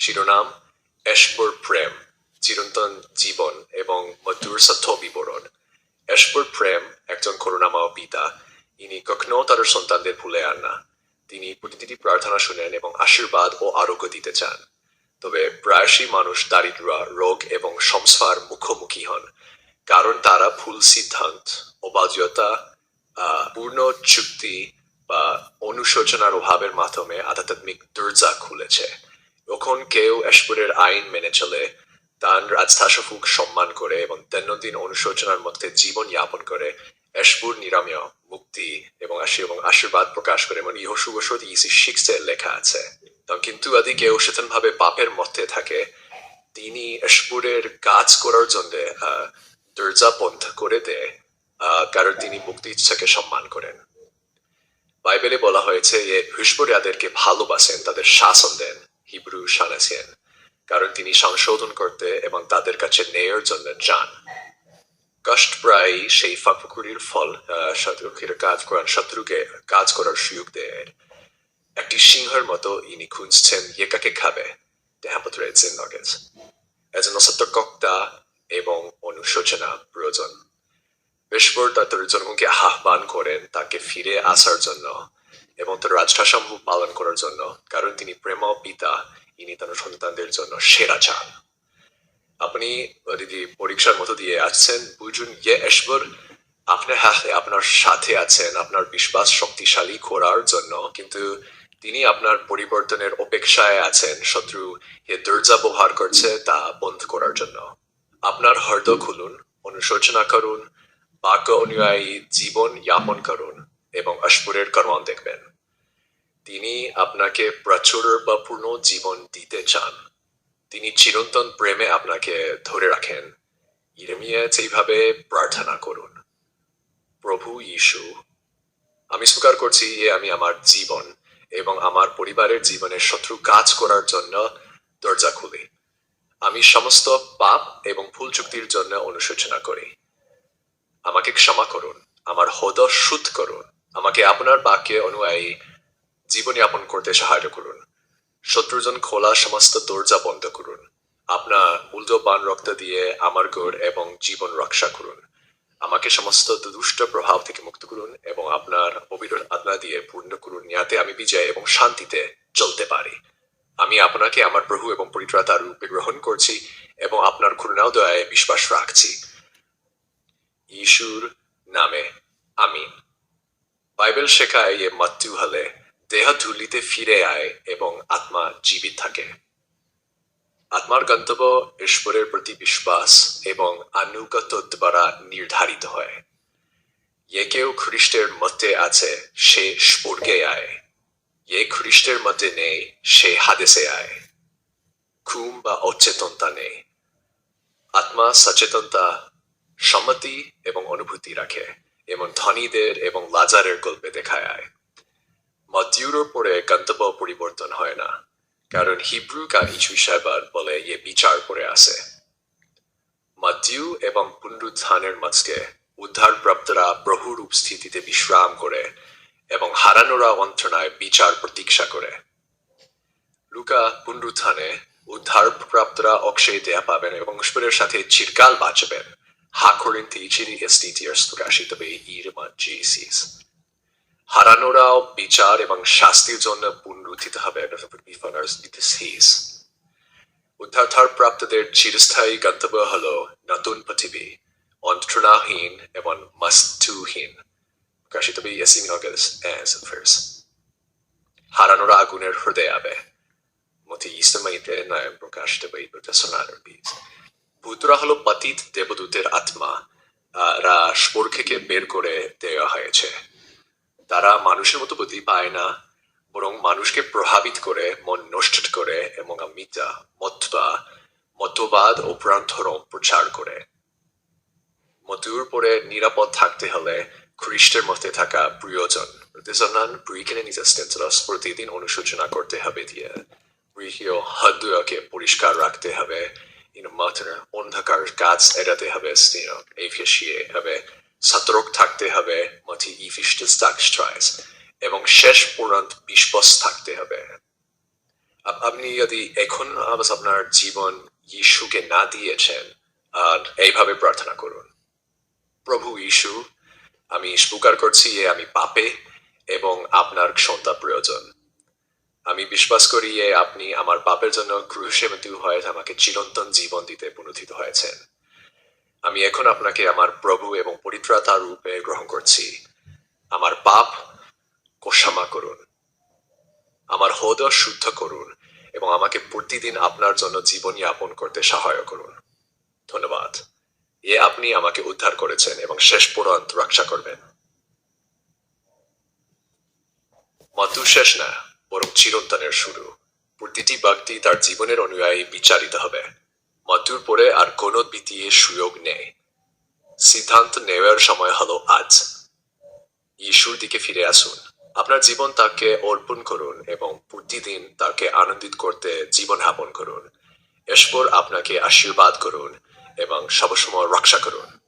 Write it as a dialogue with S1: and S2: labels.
S1: শিরোনাম, এশপুর প্রেম, চিরন্তন জীবন এবং মধুর সত্য বিবরণ। এশপুর প্রেম, একজন করুণাময় পিতা। ইনি কখনো তার সন্তানদের ভুলে আন না। তিনি প্রতিটি প্রার্থনা শুনেন এবং আশীর্বাদ ও আরোগ্য দিতে চান। তবে প্রায়শই মানুষ দারিদ্র, রোগ এবং সংস্কার মুখোমুখি হন, কারণ তারা ভুল সিদ্ধান্ত, অবাধ্যতা পূর্ণ চুক্তি বা অনুশোচনার অভাবের মাধ্যমে আধ্যাত্মিক দরজা খুলেছে। যখন কেউ এশপুরের আইন মেনে চলে, তার রাজধাসফুক সম্মান করে এবং দৈনন্দিন অনুশোচনার মধ্যে জীবন যাপন করে, এশপুর নিরাময়, মুক্তি এবং আশী এবং আশীর্বাদ প্রকাশ করে এবং ইহ সুবসত ইসি শিখতে লেখা আছে। কিন্তু যদি কেউ ভাবে পাপের মধ্যে থাকে। তিনি এশপুরের কাজ করার জন্য দরজা বন্ধ করে দেয় কারণ তিনি মুক্তি ইচ্ছাকে সম্মান করেন। বাইবেলে বলা হয়েছে যে হুসবরিয়াদেরকে ভালোবাসেন, তাদের শাসন দেন। হিব্রু শানাসেন কারণ তিনি সংশোধন করতে এবং তাদের কাছে নেয়ার জন্য যান। কষ্ট প্রায় সেই ফাঁকুকুরির ফল আহ, শত্রুকে কাজ করার শত্রুকে কাজ করার সুযোগ দেয় একটি সিংহের মতো ইনি খুঁজছেন ইয়েকাকে খাবে। দেহাপত্রেছেন নগেজ। এজন্য সত্যকতা এবং অনুশোচনা প্রয়োজন। বেশবর তার জন্মকে আহ্বান করেন তাকে ফিরে আসার জন্য। এবং তার রাজঠাসমূহ পালন করার জন্য, কারণ তিনি প্রেম পিতা, ইনি তার সন্তানদের জন্য সেরা চান। আপনি যদি পরীক্ষার মতো দিয়ে আসছেন, বুঝুন ইয়ে ঈশ্বর আপনার হাতে আপনার সাথে আছেন, আপনার বিশ্বাস শক্তিশালী করার জন্য, কিন্তু তিনি আপনার পরিবর্তনের অপেক্ষায় আছেন, শত্রু যে দরজা ব্যবহার করছে তা বন্ধ করার জন্য। আপনার হৃদয় খুলুন, অনুশোচনা করুন, বাক্য অনুযায়ী জীবন যাপন করুন, এবং অস্পুরের কর্ম দেখবেন। তিনি আপনাকে প্রচুর বা পূর্ণ জীবন দিতে চান। তিনি চিরন্তন প্রেমে আপনাকে ধরে রাখেন। ইরেমিয়া সেইভাবে প্রার্থনা করুন, প্রভু ইশু আমি স্বীকার করছি যে আমি আমার জীবন এবং আমার পরিবারের জীবনের শত্রু কাজ করার জন্য দরজা খুলি। আমি সমস্ত পাপ এবং ভুল চুক্তির জন্য অনুশোচনা করি। আমাকে ক্ষমা করুন, আমার হদ শুদ্ধ করুন। আমাকে আপনার বাক্যে অনুযায়ী জীবনযাপন করতে সাহায্য করুন। শত্রুজন খোলা সমস্ত দরজা বন্ধ করুন। আপনার মূল্যবান রক্ত দিয়ে আমার গড় এবং জীবন রক্ষা করুন। আমাকে সমস্ত দুষ্ট প্রভাব থেকে মুক্ত করুন এবং আপনার অবিরল আত্মা দিয়ে পূর্ণ করুন যাতে আমি বিজয় এবং শান্তিতে চলতে পারি। আমি আপনাকে আমার প্রভু এবং পরিত্রাতা রূপে গ্রহণ করছি এবং আপনার করুণাদয়ে বিশ্বাস রাখছি। ঈশুর নামে, আমিন। বাইবেল শেখায় যে মৃত্যু হলে দেহ ধুলিতে ফিরে আয় এবং আত্মা জীবিত থাকে। আত্মার গন্তব্য ঈশ্বরের প্রতি বিশ্বাস এবং আনুগত দ্বারা নির্ধারিত হয়। যে কেউ খ্রিস্টের মধ্যে আছে, সে স্বর্গে আয়। যে খ্রিস্টের মধ্যে নেই, সে হাদেসে আয়। ঘুম বা অচেতনতা নেই। আত্মা সচেতনতা, সম্মতি এবং অনুভূতি রাখে। এবং ধনীদের এবং লাজারের গল্পে দেখায় আয়। মধ্যুর পরে গন্তব্য পরিবর্তন হয় না, কারণ হিব্রু কারি সাহেবার বলে ইয়ে বিচার করে আছে। মধ্যু এবং পুনরুত্থানের মাঝকে উদ্ধারপ্রাপ্তরা প্রভুরূপ স্থিতিতে বিশ্রাম করে এবং হারানোরা অন্তনায় বিচার প্রতীক্ষা করে। লুকা পুনরুত্থানে উদ্ধারপ্রাপ্তরা অক্ষয় দেয়া পাবেন এবং ঈশ্বরের সাথে চিরকাল বাঁচবেন। হা করিন্থি চিরি এসটিটিয়ার্স প্রকাশিত বে ইরমা জিসিস। হারানোরাও বিচার এবং শাস্তির জন্য পুনরুত্থিত হবে উদ্ধার প্রাপ্তদের চিরস্থায়ী গন্তব্য হল নতুন পৃথিবী, অন্ত্রণাহীন এবং মস্তুহীন। প্রকাশিত হারানোরা আগুনের হৃদয় আবে। মতি ইস্তমাইতে নয় প্রকাশিত বে সোনার বীজ ভূতরা হলো পতিত দেবদূতের আত্মা রা স্পোর থেকে বের করে দেওয়া হয়েছে। তারা মানুষের মতো বুদ্ধি পায় না, বরং মানুষকে প্রভাবিত করে, মন নষ্ট করে এবং মিথ্যা মতবা, মতবাদ ও প্রাণধরম প্রচার করে। মতুর পরে নিরাপদ থাকতে হলে খ্রিস্টের মধ্যে থাকা প্রিয়জন, প্রতিজনান প্রিকেনে নিজের প্রতিদিন অনুশোচনা করতে হবে দিয়ে প্রিয় হৃদয়কে পরিষ্কার রাখতে হবে ইনো মাথার অন্ধকার কাজ এড়াতে হবে, স্নেহ এই ফেসিয়ে হবে সতর্ক থাকতে হবে, মতি ইফিস্টাস এবং শেষ পর্যন্ত বিশ্বাস থাকতে হবে। আপ- আপনি যদি এখন আপনার জীবন যিশুকে না দিয়েছেন, আর এইভাবে প্রার্থনা করুন। প্রভু যিশু আমি স্বীকার করছি যে আমি পাপে এবং আপনার ক্ষমতা প্রয়োজন। আমি বিশ্বাস করি যে আপনি আমার পাপের জন্য ক্রুশে মৃত্যু হয়ে আমাকে চিরন্তন জীবন দিতে পুনথিত হয়েছেন। আমি এখন আপনাকে আমার প্রভু এবং পরিত্রাতা রূপে গ্রহণ করছি। আমার পাপ কোষামা করুন। আমার হৃদয় শুদ্ধ করুন এবং আমাকে প্রতিদিন আপনার জন্য জীবন যাপন করতে সহায় করুন। ধন্যবাদ। এ আপনি আমাকে উদ্ধার করেছেন এবং শেষ পর্যন্ত রক্ষা করবেন। মৃত্যু শেষ না, বরং চিরন্তনের শুরু। প্রতিটি ব্যক্তি তার জীবনের অনুযায়ী বিচারিত হবে। মৃত্যুর পরে আর কোনো বিতিয়ে সুযোগ নেই। সিদ্ধান্ত নেওয়ার সময় হলো আজ। ঈশ্বর দিকে ফিরে আসুন। আপনার জীবন তাকে অর্পণ করুন এবং প্রতিদিন তাকে আনন্দিত করতে জীবন হাপন করুন। এসপর আপনাকে আশীর্বাদ করুন এবং সবসময় রক্ষা করুন।